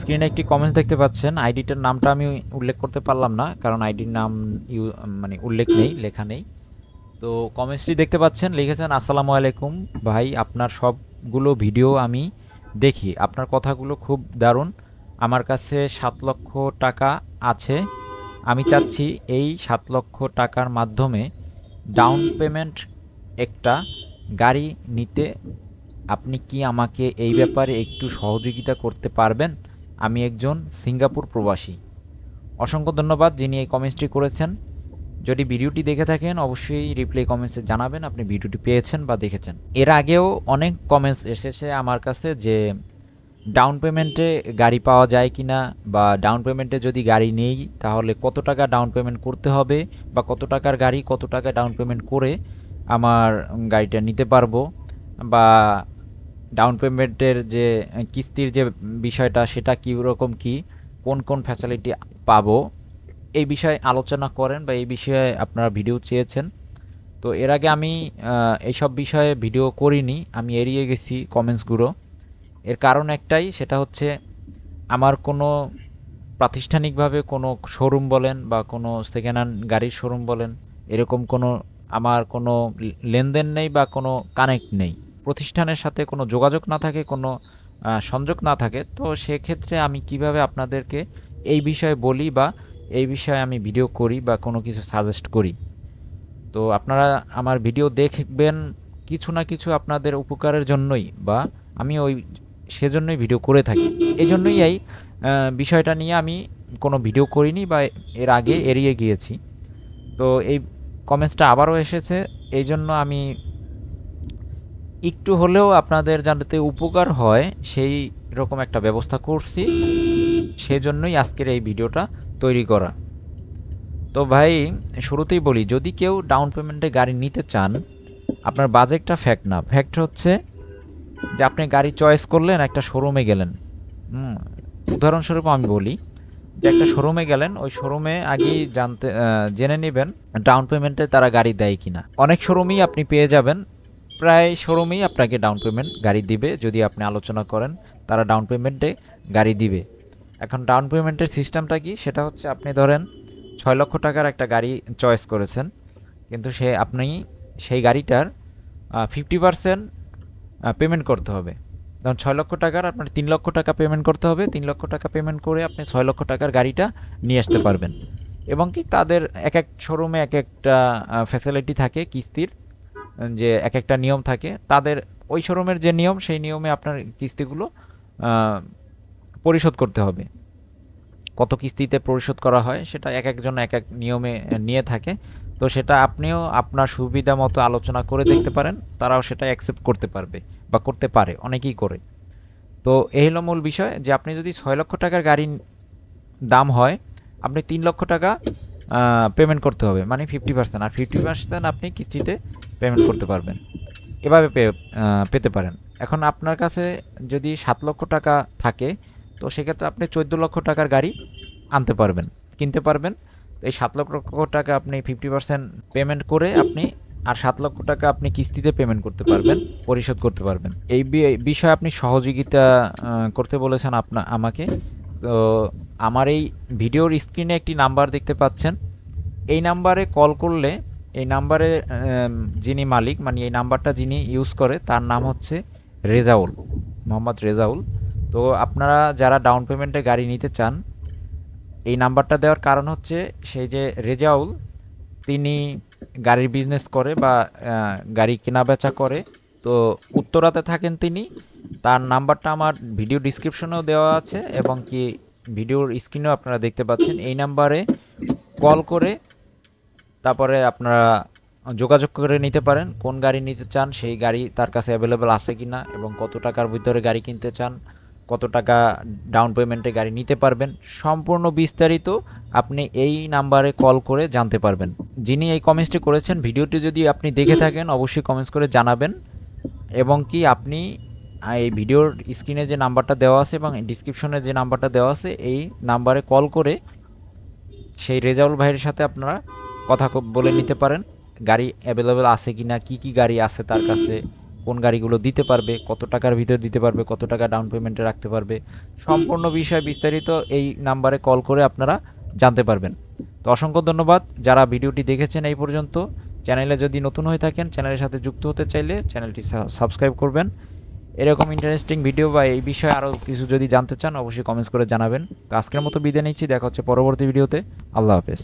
স্ক্রিনে একটি কমেন্টস দেখতে পাচ্ছেন। আইডিটার নামটা আমি উল্লেখ করতে পারলাম না, কারণ আইডির নাম ইউ মানে উল্লেখ নেই, লেখা নেই। তো কমেন্টসটি দেখতে পাচ্ছেন, লিখেছেন, আসসালামু আলাইকুম। ভাই, আপনার সবগুলো ভিডিও আমি দেখি। আপনার কথাগুলো খুব দারুণ। আমার কাছে সাত লক্ষ টাকা আছে। আমি চাচ্ছি এই সাত লক্ষ টাকার মাধ্যমে ডাউন পেমেন্ট একটা গাড়ি নিতে। আপনি কি আমাকে এই ব্যাপারে একটু সহযোগিতা করতে পারবেন? আমি একজন সিঙ্গাপুর প্রবাসী। অসংখ্য ধন্যবাদ যিনি এই কমেন্টসটি করেছেন। যদি ভিডিওটি দেখে থাকেন, অবশ্যই রিপ্লাই কমেন্টসে জানাবেন আপনি ভিডিওটি পেয়েছেন বা দেখেছেন। এর আগেও অনেক কমেন্টস এসেছে আমার কাছে যে ডাউন পেমেন্টে গাড়ি পাওয়া যায় কি না বা ডাউন পেমেন্টে যদি গাড়ি নেই, তাহলে কত টাকা ডাউন পেমেন্ট করতে হবে বা কত টাকার গাড়ি কত টাকা ডাউন পেমেন্ট করে আমার গাড়িটা নিতে পারব বা ডাউন পেমেন্টের যে কিস্তির যে বিষয়টা, সেটা কী রকম কী, কোন কোন ফ্যাসিলিটি পাবো, এই বিষয়ে আলোচনা করেন বা এই বিষয়ে আপনারা ভিডিও চেয়েছেন। তো এর আগে আমি এইসব বিষয়ে ভিডিও করিনি, আমি এড়িয়ে গেছি কমেন্টসগুলো এর কারণ একটাই, সেটা হচ্ছে আমার কোনো প্রাতিষ্ঠানিকভাবে কোনো শোরুম বলেন বা কোনো সেকেন্ড হ্যান্ড গাড়ির শোরুম বলেন, এরকম কোনো, আমার কোনো লেনদেন নেই বা কোনো কানেক্ট নেই। প্রতিষ্ঠানের সাথে কোনো যোগাযোগ না থাকে, কোনো সংযোগ না থাকে, তো সেক্ষেত্রে আমি কীভাবে আপনাদেরকে এই বিষয়ে বলি বা এই বিষয়ে আমি ভিডিও করি বা কোনো কিছু সাজেস্ট করি? তো আপনারা আমার ভিডিও দেখবেন কিছু না কিছু আপনাদের উপকারের জন্যই বা আমি ওই সেজন্যই ভিডিও করে থাকি। এই জন্যই এই বিষয়টা নিয়ে আমি কোনো ভিডিও করিনি বা এর আগে এড়িয়ে গিয়েছি। তো এই কমেন্টসটা আবারও এসেছে এই জন্য আমি একটু হলেও আপনাদের যাতে উপকার হয়, সেই রকম একটা ব্যবস্থা করছি। সেই জন্যই আজকের এই ভিডিওটা তৈরি করা। তো ভাই, শুরুতেই বলি, যদি কেউ ডাউন পেমেন্টে গাড়ি নিতে চান, আপনার বাজেটটা ফ্যাক্ট না। ফ্যাক্ট হচ্ছে যে আপনি গাড়ি চয়েস করলেন, একটা শোরুমে গেলেন। উদাহরণস্বরূপ আমি বলি যে একটা শোরুমে গেলেন, ওই শোরুমে আগেই জানতে জেনে নেবেন ডাউন পেমেন্টে তারা গাড়ি দেয় কিনা। অনেক শোরুমই আপনি পেয়ে যাবেন প্রায় শোরুমেই আপনাকে ডাউন পেমেন্ট গাড়ি দিবে, যদি আপনি আলোচনা করেন, তারা ডাউন পেমেন্টে গাড়ি দিবে। এখন ডাউন পেমেন্টের সিস্টেমটা কি? সেটা হচ্ছে আপনি ধরেন ছয় লক্ষ টাকার একটা গাড়ি চয়েস করেছেন, কিন্তু সে আপনি সেই গাড়িটার ফিফটি পার্সেন্ট পেমেন্ট করতে হবে। ধরুন ছয় লক্ষ টাকার আপনার তিন লক্ষ টাকা পেমেন্ট করতে হবে, তিন লক্ষ টাকা পেমেন্ট করে আপনি ছয় লক্ষ টাকার গাড়িটা নিয়ে আসতে পারবেন। এবং কি তাদের এক এক শোরুমে এক একটা ফ্যাসিলিটি থাকে কিস্তির। যে এক একটা নিয়ম থাকে, তাদের ওই শোরুমের যে নিয়ম, সেই নিয়মে আপনার কিস্তিগুলো পরিশোধ করতে হবে। কত কিস্তিতে পরিশোধ করা হয়, সেটা এক একজন এক এক নিয়মে নিয়ে থাকে। তো সেটা আপনিও আপনার সুবিধা মতো আলোচনা করে দেখতে পারেন, তারাও সেটা অ্যাকসেপ্ট করতে পারবে বা করতে পারে, অনেকেই করে। তো এই হলো মূল বিষয় যে আপনি যদি ছয় লক্ষ টাকার গাড়ি দাম হয়, আপনি তিন লক্ষ টাকা পেমেন্ট করতে হবে মানে ফিফটি পার্সেন্ট আর ফিফটি পার্সেন্ট আপনি কিস্তিতে পেমেন্ট করতে পারবেন। এভাবে পেতে পারেন। এখন আপনার কাছে যদি সাত লক্ষ টাকা থাকে, তো সেক্ষেত্রে আপনি চোদ্দ লক্ষ টাকার গাড়ি আনতে পারবেন, কিনতে পারবেন। এই সাত লক্ষ টাকা আপনি ফিফটি পার্সেন্ট পেমেন্ট করে আপনি, আর সাত লক্ষ টাকা আপনি কিস্তিতে পেমেন্ট করতে পারবেন, পরিশোধ করতে পারবেন। এই বিষয়ে আপনি সহযোগিতা করতে বলেছেন আপনা, আমাকে। তো আমার এই ভিডিওর স্ক্রিনে একটি নাম্বার দেখতে পাচ্ছেন। এই নাম্বারে কল করলে এই নাম্বারে যিনি মালিক মানে এই নাম্বারটা যিনি ইউজ করে, তার নাম হচ্ছে রেজাউল, মোহাম্মদ রেজাউল। তো আপনারা যারা ডাউন পেমেন্টে গাড়ি নিতে চান, এই নাম্বারটা দেওয়ার কারণ হচ্ছে, সেই যে রেজাউল, তিনি গাড়ির বিজনেস করে বা গাড়ি কেনা বেচা করে। তো উত্তরাতে থাকেন তিনি, তার নাম্বারটা আমার ভিডিও ডিসক্রিপশনেও দেওয়া আছে, এবং কি ভিডিওর স্ক্রিনেও আপনারা দেখতে পাচ্ছেন। এই নাম্বারে কল করে তারপরে আপনারা যোগাযোগ করে নিতে পারেন, কোন গাড়ি নিতে চান, সেই গাড়ি তার কাছে অ্যাভেলেবেল আছে কি না এবং কত টাকার ভিতরে গাড়ি কিনতে চান, কত টাকা ডাউন পেমেন্টে গাড়ি নিতে পারবেন, সম্পূর্ণ বিস্তারিত আপনি এই নাম্বারে কল করে জানতে পারবেন। যিনি এই কমেন্টসটি করেছেন, ভিডিওটি যদি আপনি দেখে থাকেন, অবশ্যই কমেন্টস করে জানাবেন এবং কি আপনি এই ভিডিওর স্ক্রিনে যে নাম্বারটা দেওয়া আছে এবং ডিসক্রিপশনে যে নাম্বারটা দেওয়া আছে, এই নাম্বারে কল করে সেই রেজাউল ভাইয়ের সাথে আপনারা কথা বলে নিতে পারেন। গাড়ি অ্যাভেলেবেল আছে কি না কী কী গাড়ি আছে তার কাছে, কোন গাড়িগুলো দিতে পারবে, কত টাকার ভিতর দিতে পারবে, কত টাকা ডাউন পেমেন্টে রাখতে পারবে, সম্পূর্ণ বিষয় বিস্তারিত এই নাম্বারে কল করে আপনারা জানতে পারবেন। তো অসংখ্য ধন্যবাদ যারা ভিডিওটি দেখেছেন এই পর্যন্ত। চ্যানেলে যদি নতুন হয়ে থাকেন, চ্যানেলের সাথে যুক্ত হতে চাইলে চ্যানেলটি সাবস্ক্রাইব করবেন। এরকম ইন্টারেস্টিং ভিডিও বা এই বিষয়ে আরও কিছু যদি জানতে চান, অবশ্যই কমেন্টস করে জানাবেন। তো আজকের মতো বিদায় নিচ্ছি, দেখা হচ্ছে পরবর্তী ভিডিওতে আল্লাহ হাফেজ।